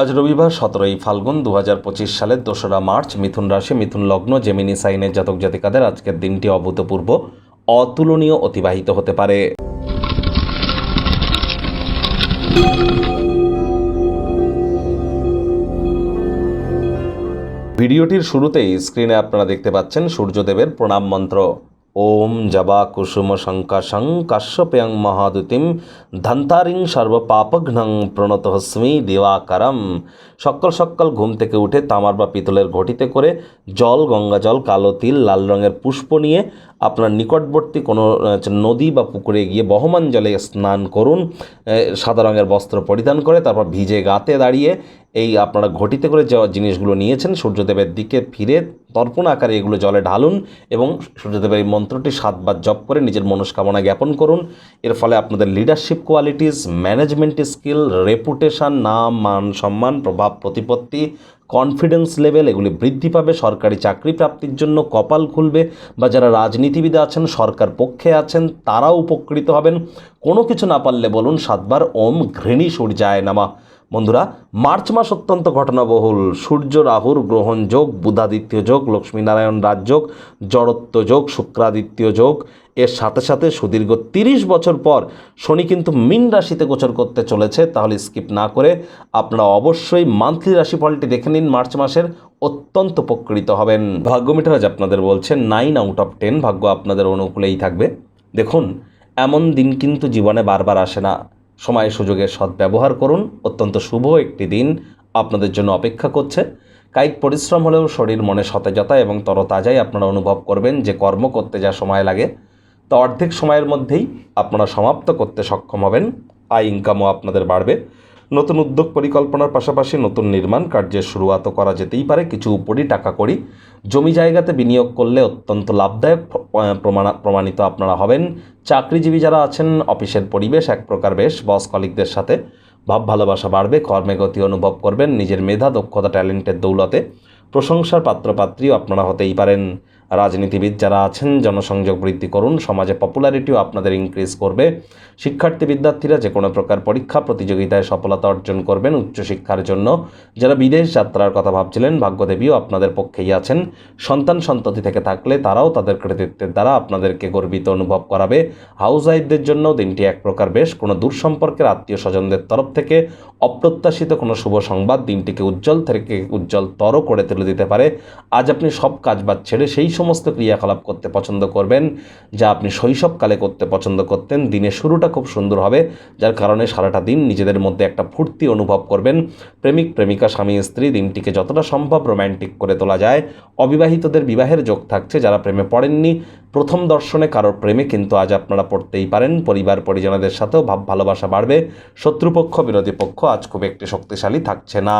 আজ রবিবার সতেরোই ফাল্গুন দু হাজার পঁচিশ সালের দোসরা মার্চ মিথুন রাশি, মিথুন লগ্ন, জেমিনি সাইনের জাতক জাতিকাদের আজকের দিনটি অভূতপূর্ব, অতুলনীয় অতিবাহিত হতে পারে। ভিডিওটির শুরুতেই স্ক্রিনে আপনারা দেখতে পাচ্ছেন সূর্যদেবের প্রণাম মন্ত্র। ওম জবা কুসুম শঙ্কাশং কাশ্যপেয়ং মহাদুতিম ধন্তারিং সর্বপাপঘ্নং প্রণতহস্মি দিবাকরম। সকাল সকাল ঘুম থেকে উঠে তামার বা পিতলের ঘটিতে করে জল, গঙ্গা জল, কালো তিল, লাল রঙের পুষ্প নিয়ে আপনার নিকটবর্তী কোনো নদী বা পুকুরে গিয়ে বহমান জলে স্নান করুন সাদা রঙের বস্ত্র পরিধান করে, তারপর ভিজে গাতে দাঁড়িয়ে এই আপনারা ঘটিতে করে যে জিনিসগুলো নিয়েছেন, সূর্যদেবের দিকে ফিরে তর্পণ আকারে এগুলো জলে ঢালুন এবং সূর্যদেবের এই মন্ত্রটি সাতবার জপ করে নিজের মনস্কামনা জ্ঞাপন করুন। এর ফলে আপনাদের leadership qualities management skill reputation নাম, মান, সম্মান, প্রভাব, প্রতিপত্তি কনফিডেন্স লেভেল এগুলি বৃদ্ধি পাবে। সরকারি চাকরি প্রাপ্তির জন্য কপাল খুলবে বা যারা রাজনীতিবিদ আছেন, সরকার পক্ষে আছেন, তারাও উপকৃত হবেন। কোনো কিছু না পারলে বলুন, সাতবার ওম ঘৃণী সূর্যায় নামা। বন্ধুরা, মার্চ মাস অত্যন্ত ঘটনাবহুল। সূর্য রাহুর গ্রহণ যোগ, বুধাদিত্য যোগ, লক্ষ্মীনারায়ণ রাজযোগ জড়ত্ব যোগ, শুক্রাদিত্য যোগ। এর সাথে সাথে সুদীর্ঘ তিরিশ বছর পর শনি কিন্তু মিন রাশিতে গোচর করতে চলেছে, তাহলে স্কিপ না করে আপনারা অবশ্যই মান্থলি রাশিফলটি দেখে নিন, মার্চ মাসের অত্যন্ত উপকৃত হবেন। ভাগ্য মিটার আজ আপনাদের বলছে নাইন আউট অফ টেন ভাগ্য আপনাদের অনুকূলেই থাকবে। দেখুন, এমন দিন কিন্তু জীবনে বারবার আসে না। সময় সুযোগের সদ্ব্যবহার করুন। অত্যন্ত শুভ একটি দিন আপনাদের জন্য অপেক্ষা করছে। কায়িক পরিশ্রম হলেও শরীর মনে সতেজতা এবং তরতাজাই আপনারা অনুভব করবেন যে কর্ম করতে যা সময় লাগে, তা অর্ধেক সময়ের মধ্যেই আপনারা সমাপ্ত করতে সক্ষম হবেন। আয় ইনকামও আপনাদের বাড়বে। নতুন উদ্যোগ পরিকল্পনার পাশাপাশি নতুন নির্মাণ কার্যের শুরুয়াতও করা যেতেই পারে। কিছু উপরি টাকা করি জমি জায়গাতে বিনিয়োগ করলে অত্যন্ত লাভদায়ক প্রমাণিত আপনারা হবেন। চাকরিজীবী যারা আছেন, অফিসের পরিবেশ এক প্রকার বেশ। বস কলিকদের সাথে ভাব ভালোবাসা বাড়বে, কর্মে গতি অনুভব করবেন। নিজের মেধা, দক্ষতা, ট্যালেন্টের দৌলতে প্রশংসার পাত্রপাত্রীও আপনারা হতেই পারেন। রাজনীতিবিদ যারা আছেন, জনসংযোগ বৃদ্ধি করুন, সমাজে পপুলারিটিও আপনাদের ইনক্রিজ করবে। শিক্ষার্থী বিদ্যার্থীরা যে কোনো প্রকার পরীক্ষা, প্রতিযোগিতায় সফলতা অর্জন করবেন উচ্চশিক্ষার জন্য। যারা বিদেশ যাত্রার কথা ভাবছিলেন, ভাগ্যদেবীও আপনাদের পক্ষেই আছেন। সন্তান সন্ততি থেকে থাকলে তারাও তাদের কৃতিত্বের দ্বারা আপনাদেরকে গর্বিত অনুভব করাবে। হাউস ওয়াইফদের জন্য দিনটি এক প্রকার বেশ। কোনো দূর সম্পর্কের আত্মীয় স্বজনদের তরফ থেকে অপ্রত্যাশিত কোনো শুভ সংবাদ দিনটিকে উজ্জ্বল থেকে উজ্জ্বলতর করে তুলে দিতে পারে। আজ আপনি সব কাজবাজ ছেড়ে সেই সমস্ত ক্রিয়াকলাপ করতে পছন্দ করবেন, যা আপনি শৈশবকালে করতে পছন্দ করতেন। দিনের শুরুটা খুব সুন্দর হবে, যার কারণে সারাটা দিন নিজেদের মধ্যে একটা ফুর্তি অনুভব করবেন। প্রেমিক, প্রেমিকা, স্বামী, স্ত্রী, দিনটিকে যতটা সম্ভব রোম্যান্টিক করে তোলা যায়। অবিবাহিতদের বিবাহের যোগ থাকছে, যারা প্রেমে পড়েননি। প্রথম দর্শনে কারোর প্রেমে কিন্তু আজ আপনারা পড়তেই পারেন। পরিবার, পরিজনদের সাথেও ভাব ভালোবাসা বাড়বে। শত্রুপক্ষ, বিরোধী পক্ষ আজ খুব একটি শক্তিশালী থাকছে না।